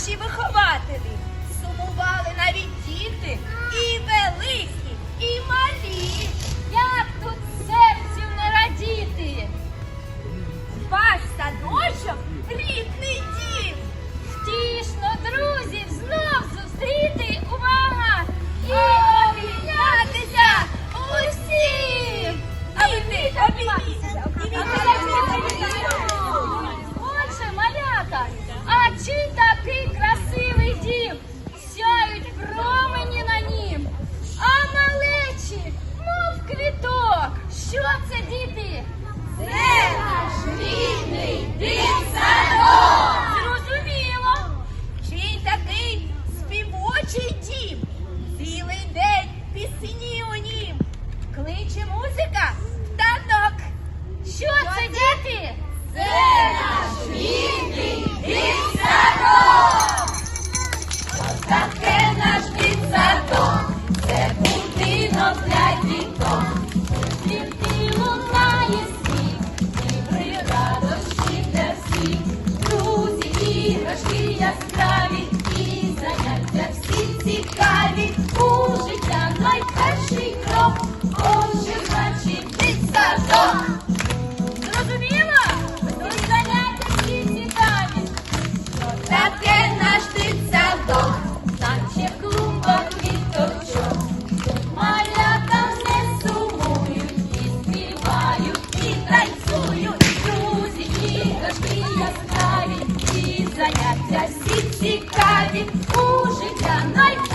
наші вихователі. Сумували навіть діти і великі, і малі. Як тут серцю не радіти? Ваш садочок рідний. завжди яскраві і заняття всі цікаві у життя най.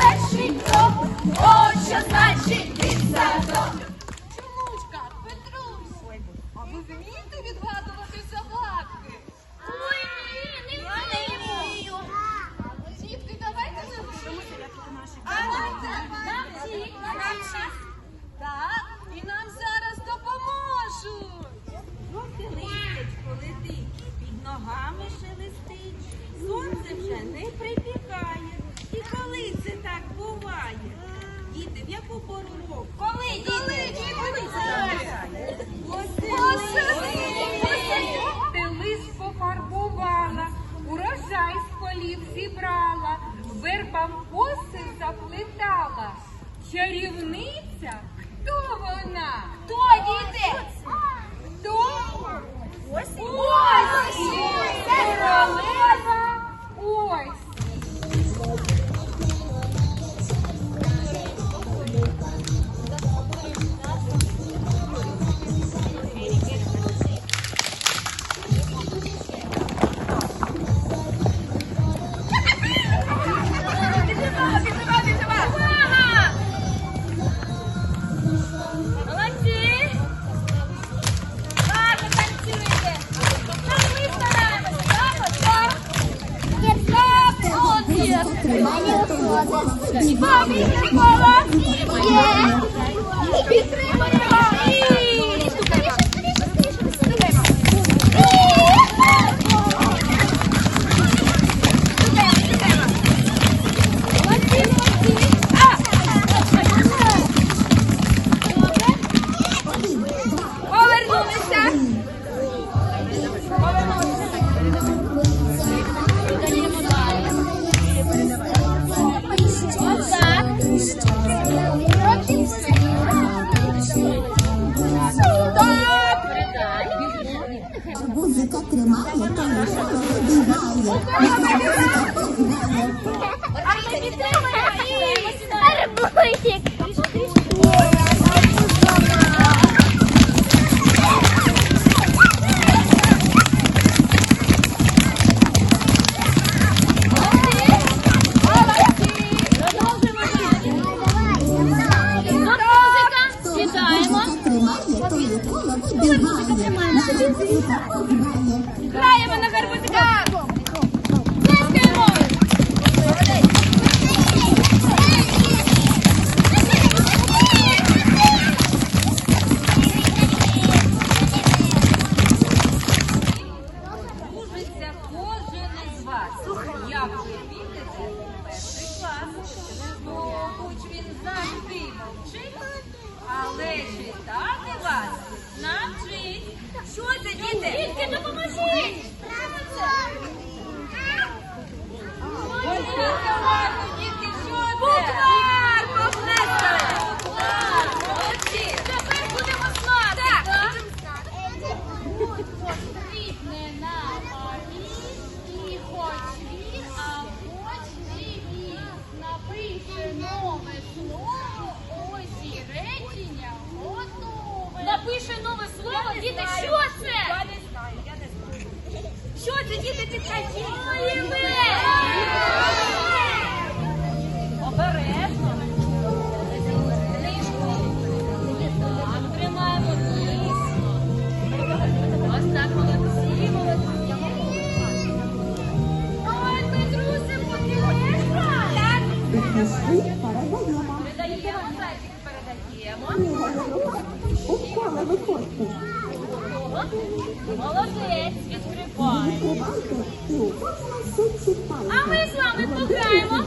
Чарівниця? Хто вона? Хто діти? Хто? Осінь! Осінь! Арбузик! вас, як ви підете перший клас. Ну, хоч ну, він завжди мовчить, але читати вас навчить. Що це, діти? Дітки, допоможіть! Правильно! Ой, граємо.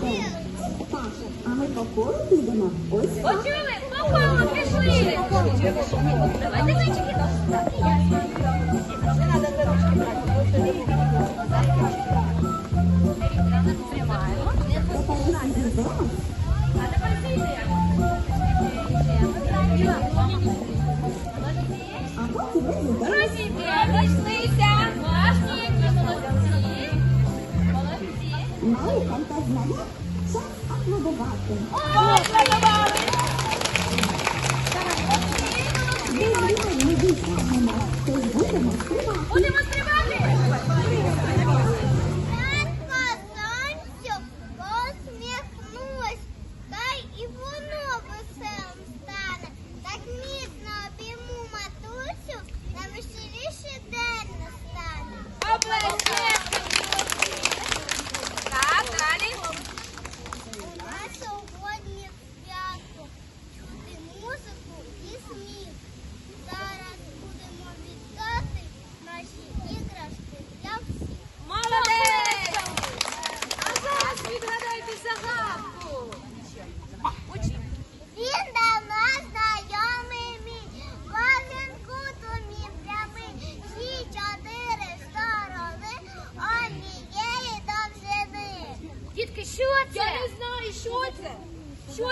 А ми по колу підемо. Ось. Почули? По колу пішли. Давайте клички. Не треба клички брати, бо це не буде. Тримаємо. А тепер сидимо.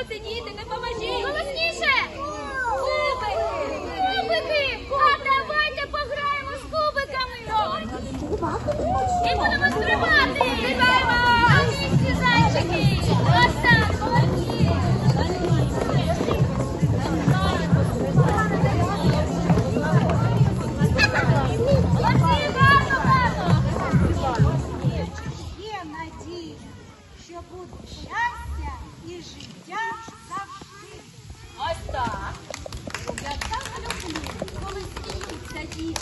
请你等等，妈妈去。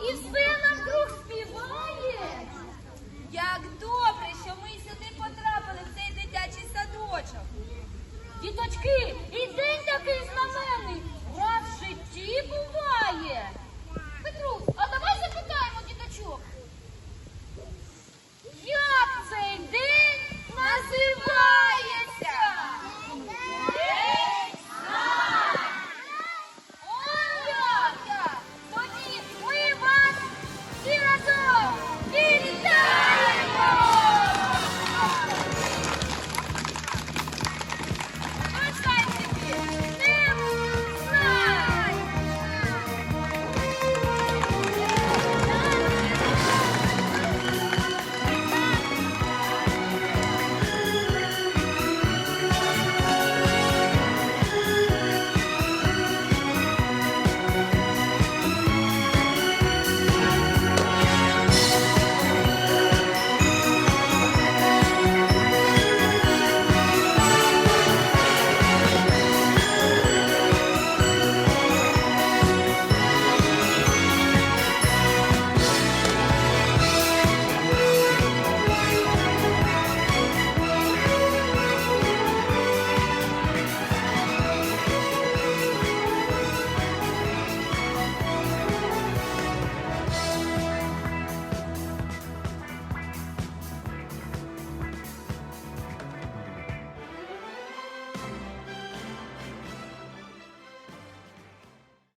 І все нам друг співає. Як добре, що ми сюди потрапили в цей дитячий садочок. Діточки.